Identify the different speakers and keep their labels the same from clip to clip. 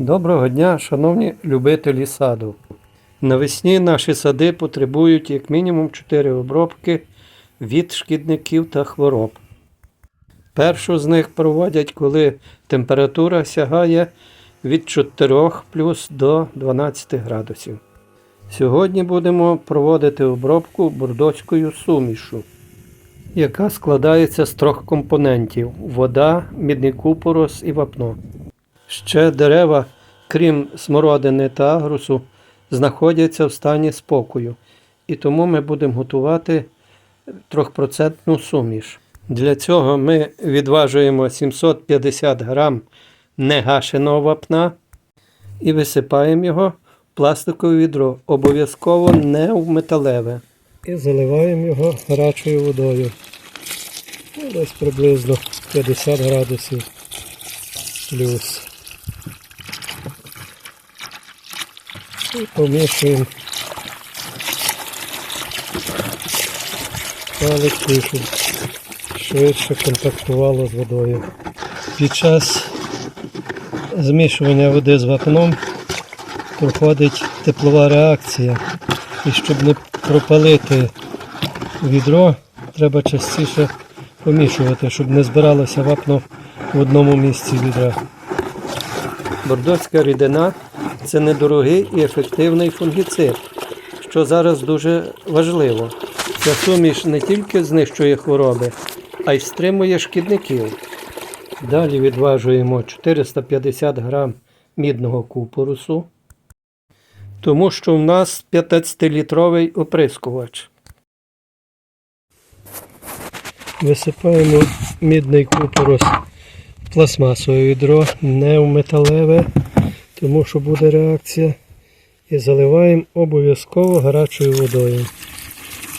Speaker 1: Доброго дня, шановні любителі саду. Навесні наші сади потребують як мінімум 4 обробки від шкідників та хвороб. Першу з них проводять, коли температура сягає від 4 плюс до 12 градусів. Сьогодні будемо проводити обробку бордоцькою сумішу, яка складається з трьох компонентів: вода, мідний купорос і вапно. Ще дерева, крім смородини та агрусу, знаходяться в стані спокою, і тому ми будемо готувати 3% суміш. Для цього ми відважуємо 750 грам негашеного вапна і висипаємо його в пластикове відро, обов'язково не в металеве. І заливаємо його гарячою водою. Ну, Десь приблизно 50 градусів плюс. І помішуємо паличкою, щоб швидше контактувало з водою. Під час змішування води з вапном проходить теплова реакція. І щоб не пропалити відро, треба частіше помішувати, щоб не збиралося вапно в одному місці відра. Бордоцька рідина це недорогий і ефективний фунгіцид, що зараз дуже важливо. Ця суміш не тільки знищує хвороби, а й стримує шкідників. Далі відважуємо 450 грам мідного купорусу, тому що в нас 15-літровий оприскувач. Висипаємо мідний купорус пластмасове відро, не в металеве, тому що буде реакція. І заливаємо обов'язково гарячою водою.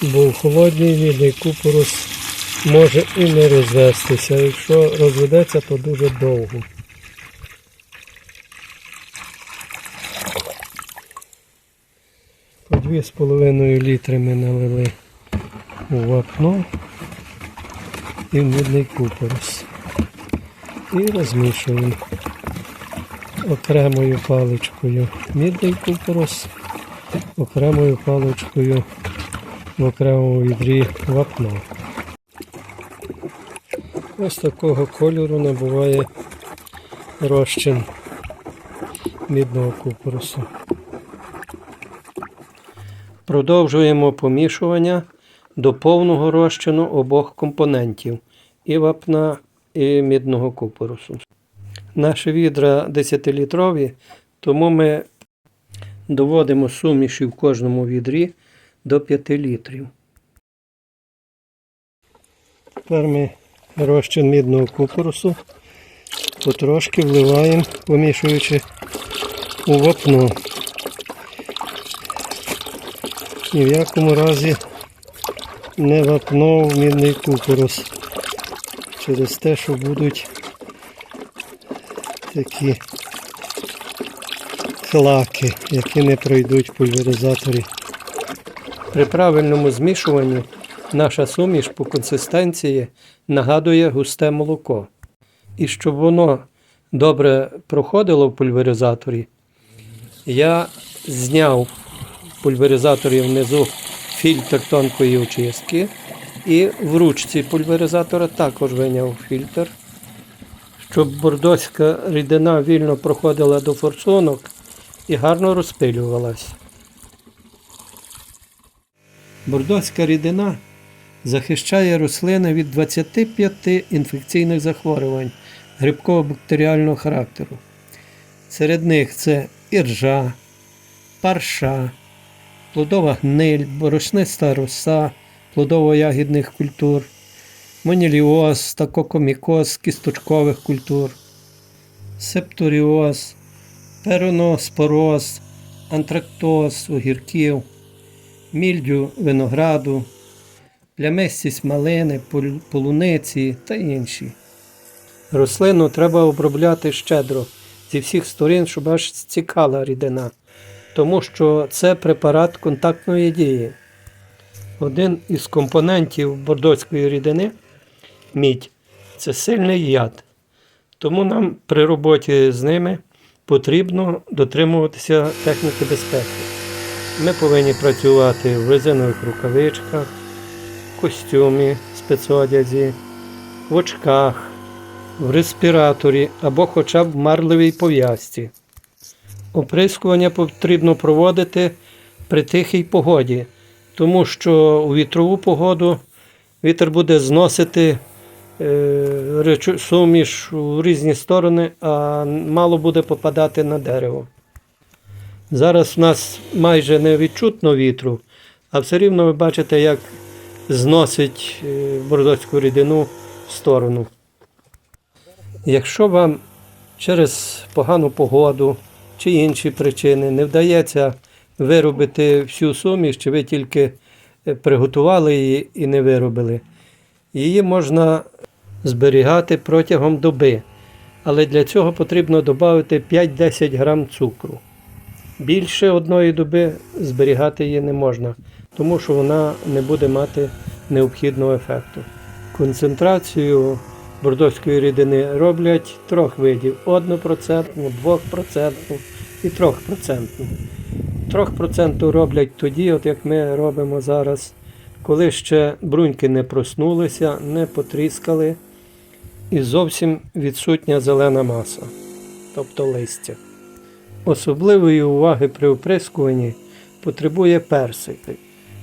Speaker 1: Бо в холодній мідний купорус може і не розвестися. Якщо розведеться, то дуже довго. По 2,5 літри ми налили у вапно і в мідний купорос. І розмішуємо окремою паличкою мідний купорос, окремою паличкою в окремому відрі вапно. Ось такого кольору набуває розчин мідного купоросу. Продовжуємо помішування до повного розчину обох компонентів і вапна, і мідного купоросу. Наші відра 10-літрові, тому ми доводимо суміші в кожному відрі до 5 літрів. Тепер ми розчин мідного купоросу потрошки вливаємо, помішуючи у вапно. Ні в якому разі не вапно в мідний купорос через те, що будуть такі клаки, які не пройдуть в пульверизаторі. При правильному змішуванні наша суміш по консистенції нагадує густе молоко. І щоб воно добре проходило в пульверизаторі, я зняв в пульверизаторі внизу фільтр тонкої очистки і в ручці пульверизатора також виняв фільтр, щоб бордоська рідина вільно проходила до форсунок і гарно розпилювалась. Бордоська рідина захищає рослини від 25 інфекційних захворювань грибково-бактеріального характеру. Серед них це іржа, парша, плодова гниль, борошниста роса, плодово-ягідних культур, моніліоз, стакокомікоз кісточкових культур, септоріоз, пероноспороз, антрактоз огірків, мільдю винограду, плямистість малини, полуниці та інші. Рослину треба обробляти щедро зі всіх сторін, щоб аж стікала рідина, тому що це препарат контактної дії. Один із компонентів бордоцької рідини мідь це сильний яд. Тому нам при роботі з ними потрібно дотримуватися техніки безпеки. Ми повинні працювати в резинових рукавичках, костюмі, спецодязі, в очках, в респіраторі або хоча б в марливій пов'язці. Оприскування потрібно проводити при тихій погоді, тому що у вітрову погоду вітер буде зносити е, суміш у різні сторони, а мало буде попадати на дерево. Зараз у нас майже не відчутно вітру, а все рівно ви бачите, як зносить е, бордоцьку рідину в сторону. Якщо вам через погану погоду чи інші причини не вдається виробити всю суміш, чи ви тільки е, приготували її і не виробили, її можна зберігати протягом доби. Але для цього потрібно додати 5-10 грам цукру. Більше одної доби зберігати її не можна, тому що вона не буде мати необхідного ефекту. Концентрацію бордоської рідини роблять трьох видів: 1%, 2% і 3%. 3% роблять тоді, от як ми робимо зараз, коли ще бруньки не проснулися, не потріскали і зовсім відсутня зелена маса, тобто листя. Особливої уваги при оприскуванні потребує персик,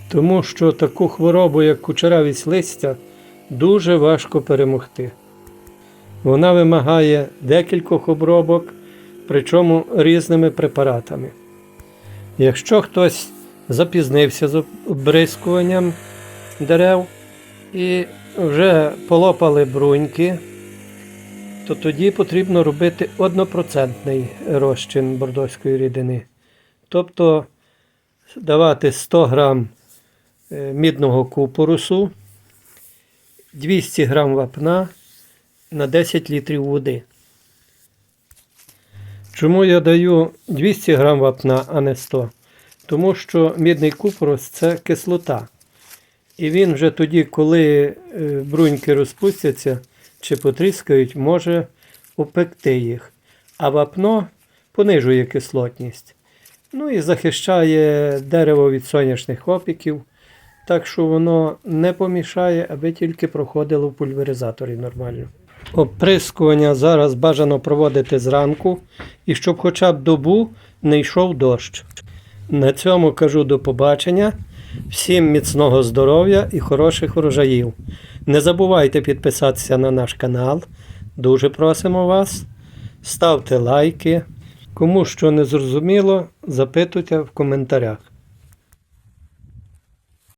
Speaker 1: тому що таку хворобу, як кучеравість листя, дуже важко перемогти. Вона вимагає декількох обробок, причому різними препаратами. Якщо хтось запізнився з обрискуванням дерев і вже полопали бруньки, то тоді потрібно робити однопроцентний розчин бордоської рідини. Тобто давати 100 грам е, мідного купорусу, 200 грам вапна на 10 літрів води. Чому я даю 200 грам вапна, а не 100? Тому що мідний купорос це кислота. І він вже тоді, коли е, бруньки розпустяться чи потріскають, може опекти їх. А вапно понижує кислотність. Ну і захищає дерево від сонячних опіків, так що воно не помішає, аби тільки проходило в пульверизаторі нормально. Оприскування зараз бажано проводити зранку, і щоб хоча б добу не йшов дощ. На цьому кажу до побачення. Всім міцного здоров'я і хороших врожаїв. Не забувайте підписатися на наш канал. Дуже просимо вас. Ставте лайки. Кому що не зрозуміло, запитуйте в коментарях.